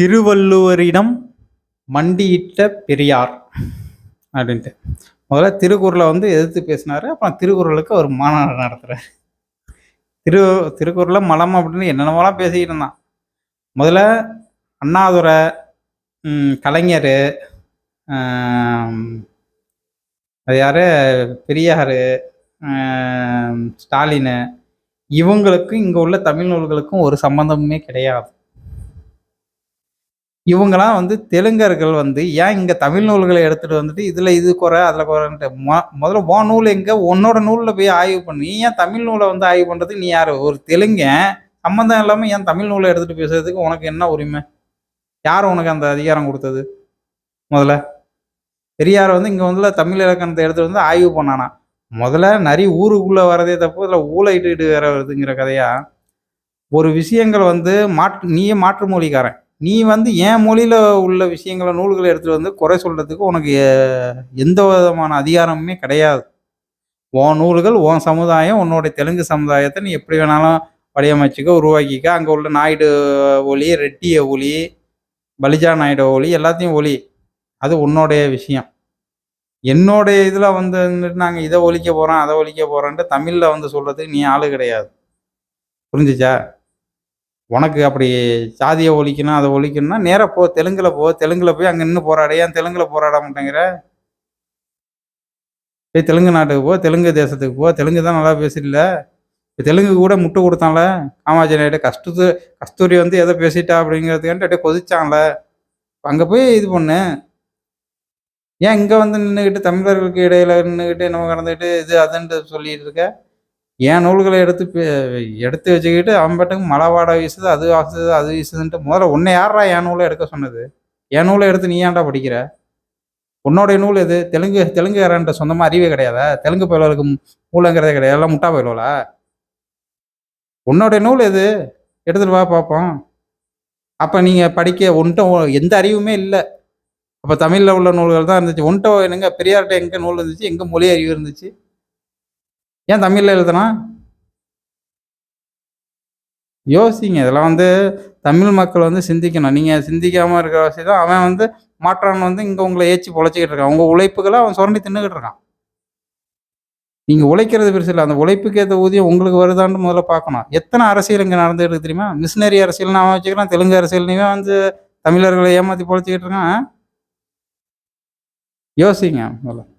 திருவள்ளுவரிடம் மண்டியிட்ட பெரியார் அப்படின்ட்டு. முதல்ல திருக்குறளை வந்து எதிர்த்து பேசினார் அப்புறம் திருக்குறளுக்கு ஒரு மாநாடு நடத்துகிறார் திரு திருக்குறளை மலம் அப்படின்னு என்னென்னமோலாம் பேசிக்கிட்டு இருந்தான். முதல்ல அண்ணாதுரை கலைஞர் அது யார்? பெரியார் ஸ்டாலின் இவங்களுக்கும் இங்கே உள்ள தமிழ் நூல்களுக்கும் ஒரு சம்பந்தமுமே கிடையாது. இவங்கலாம் வந்து தெலுங்கர்கள் வந்து ஏன் இங்கே தமிழ் நூல்களை எடுத்துகிட்டு வந்துட்டு இதில் இது குறை அதில் குறைன்ட்டு? மொ முதல்ல ஓ நூல் எங்கே? உன்னோட நூலில் போய் ஆய்வு பண்ணு. நீ ஏன் தமிழ் நூலை வந்து ஆய்வு பண்ணுறதுக்கு நீ யார்? ஒரு தெலுங்கன். சம்மந்தம் இல்லாமல் ஏன் தமிழ் நூலை எடுத்துகிட்டு பேசுறதுக்கு உனக்கு என்ன உரிமை? யார் உனக்கு அந்த அதிகாரம் கொடுத்தது? முதல்ல. பெரியார் வந்து இங்கே வந்து தமிழ் இலக்கணத்தை எடுத்துகிட்டு வந்து ஆய்வு பண்ணானா? முதல்ல நிறைய ஊருக்குள்ளே வரதே தப்பு. இதில் ஊழையிட்டு வேற வருதுங்கிற கதையா? ஒரு விஷயங்கள் வந்து மாற்று நீயே மாற்று மொழிக்காரன். நீ வந்து என் மொழியில் உள்ள விஷயங்களை நூல்களை எடுத்துகிட்டு வந்து குறை சொல்கிறதுக்கு உனக்கு எந்த விதமான அதிகாரமுமே கிடையாது. உன் நூல்கள் உன் சமுதாயம் உன்னோட தெலுங்கு சமுதாயத்தை நீ எப்படி வேணாலும் வடிவமைச்சிக்க உருவாக்கிக்க. அங்கே உள்ள நாயுடு ஒலி ரெட்டிய ஒலி பலிஜா நாயுடு ஒலி எல்லாத்தையும் ஒலி அது உன்னோடைய விஷயம். என்னோடைய இதில் வந்து நாங்கள் இதை ஒழிக்க போகிறோம் அதை ஒழிக்க போகிறோன்ட்டு தமிழில் வந்து சொல்கிறதுக்கு நீ ஆள் கிடையாது. புரிஞ்சுச்சா? உனக்கு அப்படி சாதியை ஒழிக்கணும் அதை ஒழிக்கணும்னா நேராக போ தெலுங்கில் போ தெலுங்கில் போய் அங்கே நின்று போராட. ஏன் தெலுங்கில் போராட மாட்டேங்கிற? போய் தெலுங்கு நாட்டுக்கு போ தெலுங்கு தேசத்துக்கு போ. தெலுங்கு தான் நல்லா பேசல இப்போ தெலுங்கு கூட முட்டு கொடுத்தான்ல. காமாஜி நாயுடு கஷ்டத்து கஸ்தூரி வந்து எதை பேசிட்டா அப்படிங்கிறதுக்காண்டி அப்படியே கொதிச்சான்ல. அங்கே போய் இது பண்ணு. ஏன் இங்கே வந்து நின்றுக்கிட்டு தமிழர்களுக்கு இடையில நின்றுக்கிட்டு நம்ம கடந்துக்கிட்டு இது அதுன்ட்டு சொல்லிட்டு இருக்க? என் நூல்களை எடுத்து எடுத்து வச்சுக்கிட்டு அவன் பாட்டுக்கு மழை வாடை வீசுது அது வாசுது அது வீசுதுன்ட்டு முதல்ல உன்னை யாரா என் நூலை எடுக்க சொன்னது? என் நூலை எடுத்து நீ ஏன்டா படிக்கிற? உன்னோடைய நூல் எது? தெலுங்கு தெலுங்குக்காரன்ட்ட சொந்தமாக அறிவே கிடையாதா? தெலுங்கு பயலுக்கு மூலங்கிறதே கிடையாது. எல்லாம் முட்டா பயலுவலா உன்னோடைய நூல் எது? எடுத்துட்டு வா பார்ப்போம் அப்போ நீங்கள் படிக்க ஒன்ட்ட எந்த அறிவுமே இல்லை. அப்போ தமிழில் உள்ள நூல்கள் தான் இருந்துச்சு. ஒன்ட்ட என்னங்க பெரியார்கிட்ட எங்கே நூல் இருந்துச்சு? எங்கே மொழி அறிவு இருந்துச்சு? ஏன் தமிழில் எழுதுனா? யோசிங்க இதெல்லாம் வந்து தமிழ் மக்கள் வந்து சிந்திக்கணும். நீங்கள் சிந்திக்காமல் இருக்கிற வசதி தான் அவன் வந்து மாற்றான் வந்து இங்கே உங்களை ஏச்சி பொழைச்சிக்கிட்டு இருக்கான். உங்கள் உழைப்புகளை அவன் சுரண்டி தின்னுக்கிட்டு இருக்கான். நீங்கள் உழைக்கிறது பெருசு இல்லை. அந்த உழைப்புக்கு ஏற்ற ஊதியம் உங்களுக்கு வருதான்னு முதல்ல பார்க்கணும். எத்தனை அரசியல் இங்கே நடந்துகிட்டு தெரியுமா? மிஷினரி அரசியல்னு அவன் வச்சுக்கிறான். தெலுங்கு அரசியல்னையுமே வந்து தமிழர்களை ஏமாற்றி பொழைச்சிக்கிட்டு இருக்கான். யோசிங்க முதல்ல.